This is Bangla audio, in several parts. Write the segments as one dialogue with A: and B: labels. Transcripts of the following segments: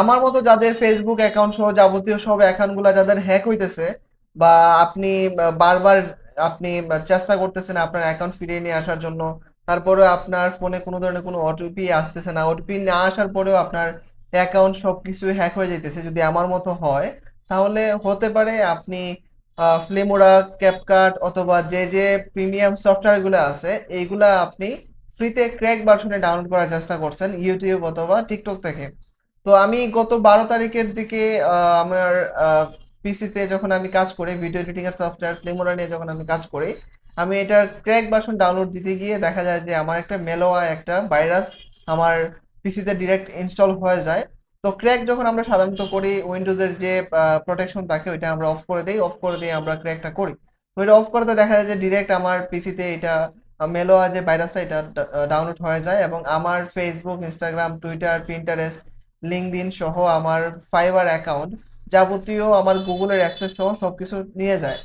A: আমার মতো যাদের ফেসবুক অ্যাকাউন্ট সহ যাবতীয় সব অ্যাকাউন্টগুলো যাদের হ্যাক হইতেছে বা আপনি বারবার আপনি চেষ্টা করতেছেন আপনার অ্যাকাউন্ট ফিরিয়ে নিয়ে আসার জন্য, তারপরে আপনার ফোনে কোনো ধরনের কোনো ওটিপি আসতেছে না। ওটিপি না আসার পরেও আপনার অ্যাকাউন্ট সবকিছু হ্যাক হয়ে যেতেছে যদি আমার মতো হয়। তাহলে হতে পারে আপনি ফ্লেমোরা ক্যাপকাট অথবা যে যে প্রিমিয়াম সফটওয়্যারগুলো আছে, এইগুলা আপনি ফ্রিতে ক্র্যাক ভার্সনে ডাউনলোড করার চেষ্টা করছেন ইউটিউব অথবা টিকটক থেকে। তো আমি গত বারো তারিখের দিকে আমার পিসিতে যখন আমি কাজ করি ভিডিও এডিটিং এর সফটওয়্যার ফিল্মোরা নিয়ে যখন আমি কাজ করি, আমি এটার ক্র্যাক ভার্সন ডাউনলোড দিতে গিয়ে দেখা যায় যে আমার একটা মেলোয়া একটা ভাইরাস আমার পিসিতে ডিরেক্ট ইনস্টল হয়ে যায়। তো ক্র্যাক যখন আমরা সাধারণত করি উইন্ডোজের যে প্রোটেকশন থাকে, ওইটা আমরা অফ করে দিই অফ করে দিয়ে আমরা ক্র্যাকটা করি। তো এটা অফ করতে দেখা যায় যে ডিরেক্ট আমার পিসিতে এটা মেলোয়া যে ভাইরাসটা এটা ডাউনলোড হয়ে যায় এবং আমার Facebook Instagram Twitter Pinterest LinkedIn সহ আমার ফাইবার অ্যাকাউন্ট যাবতীয় আমার গুগলের অ্যাক্সেস সহ সব কিছু নিয়ে যায়।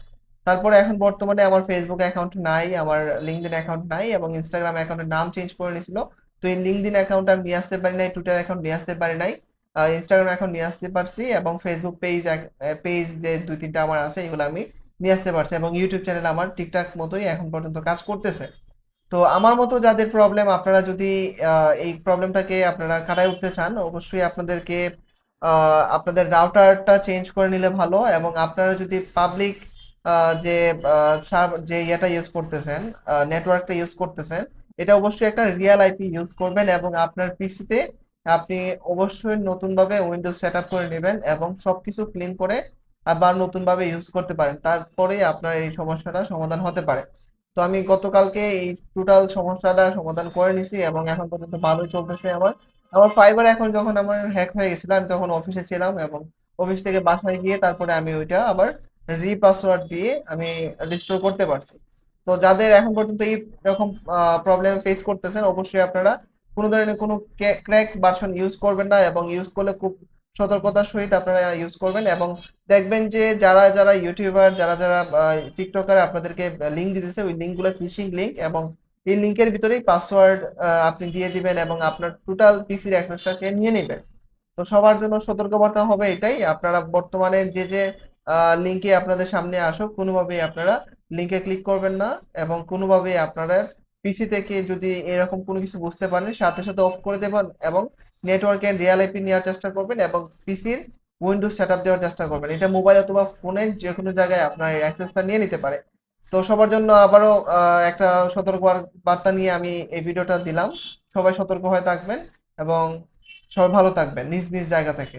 A: তারপরে এখন বর্তমানে আমার ফেসবুক অ্যাকাউন্ট নাই, আমার লিঙ্কডইন অ্যাকাউন্ট নাই এবং ইনস্টাগ্রাম অ্যাকাউন্টের নাম চেঞ্জ করে নিয়েছিল। তো এই লিঙ্কডইন অ্যাকাউন্ট আমি নিয়ে আসতে পারি নাই টুইটার অ্যাকাউন্ট নিয়ে আসতে পারি নাই ইনস্টাগ্রাম অ্যাকাউন্ট নিয়ে আসতে পারছি এবং ফেসবুক পেজ পেজ যে দুই তিনটা আমার আছে, এগুলো আমি নিয়ে আসতে পারছি এবং ইউটিউব চ্যানেল আমার ঠিকঠাক মতোই এখন পর্যন্ত কাজ করতেছে। তো আমার মতো যাদের প্রবলেম আপনারা যদি এই প্রবলেমটাকে আপনারা কাটায় উঠতে চান, অবশ্যই আপনাদেরকে আপনাদের রাউটারটা চেঞ্জ করে নিলে ভালো এবং আপনারা যদি পাবলিক যে যে ইয়েটা ইউজ করতেছেন নেটওয়ার্কটা ইউজ করতেছেন, এটা অবশ্যই একটা রিয়েল আইপি ইউজ করবেন এবং আপনার পিসিতে আপনি অবশ্যই নতুনভাবে উইন্ডোজ সেট আপ করে নেবেন এবং সবকিছু ক্লিন করে আবার নতুনভাবে ইউজ করতে পারেন। তারপরেই আপনার এই সমস্যাটা সমাধান হতে পারে। তো আমি গতকালকে এই টোটাল সমস্যাটা সমাধান করে নিছি এবং এখন পর্যন্ত ভালোই চলতেছে আমার। আমার ফাইবার এখন যখন আমার হ্যাক হয়ে গেছিল, আমি তখন অফিসে ছিলাম এবং অফিস থেকে বাসায় গিয়ে তারপরে আমি ওইটা আবার রিপাসওয়ার্ড দিয়ে আমি রিস্টোর করতে পারছি। তো যাদের এখন পর্যন্ত এই রকম প্রবলেম ফেস করতেছেন, অবশ্যই আপনারা কোনো ধরনের কোনো ক্র্যাক ভার্সন ইউজ করবেন না এবং ইউজ করলে খুব সতর্কতার সহিত আপনারা ইউজ করবেন এবং দেখবেন যে যারা যারা ইউটিউবার যারা যারা টিকটকার আপনাদেরকে লিঙ্ক দিতেছে, ওই লিঙ্কগুলো ফিশিং লিঙ্ক এবং এই লিঙ্কের ভিতরেই পাসওয়ার্ড আপনি দিয়ে দিবেন এবং আপনার টোটাল পিসির অ্যাক্সেসটা সে নিয়ে নেবেন তো সবার জন্য সতর্কবার্তা হবে এটাই। আপনারা বর্তমানে যে যে লিঙ্কে আপনাদের সামনে আসুক, কোনোভাবেই আপনারা লিঙ্কে ক্লিক করবেন না এবং কোনোভাবেই আপনারা পিসি থেকে যদি এরকম কোনো কিছু বুঝতে পারেন, সাথে সাথে অফ করে দেবেন এবং নেটওয়ার্কে রিয়েল আইপি নেওয়ার চেষ্টা করবেন এবং পিসির উইন্ডোজ সেট আপ দেওয়ার চেষ্টা করবেন। এটা মোবাইল অথবা ফোনে যে কোনো জায়গায় আপনার অ্যাক্সেসটা নিয়ে নিতে পারে। তো সবার জন্য আবারও একটা সতর্ক বার্তা নিয়ে আমি এই ভিডিওটা দিলাম। সবাই সতর্ক হয়ে থাকবেন এবং সবাই ভালো থাকবেন, নিজ নিজ জায়গা থেকে।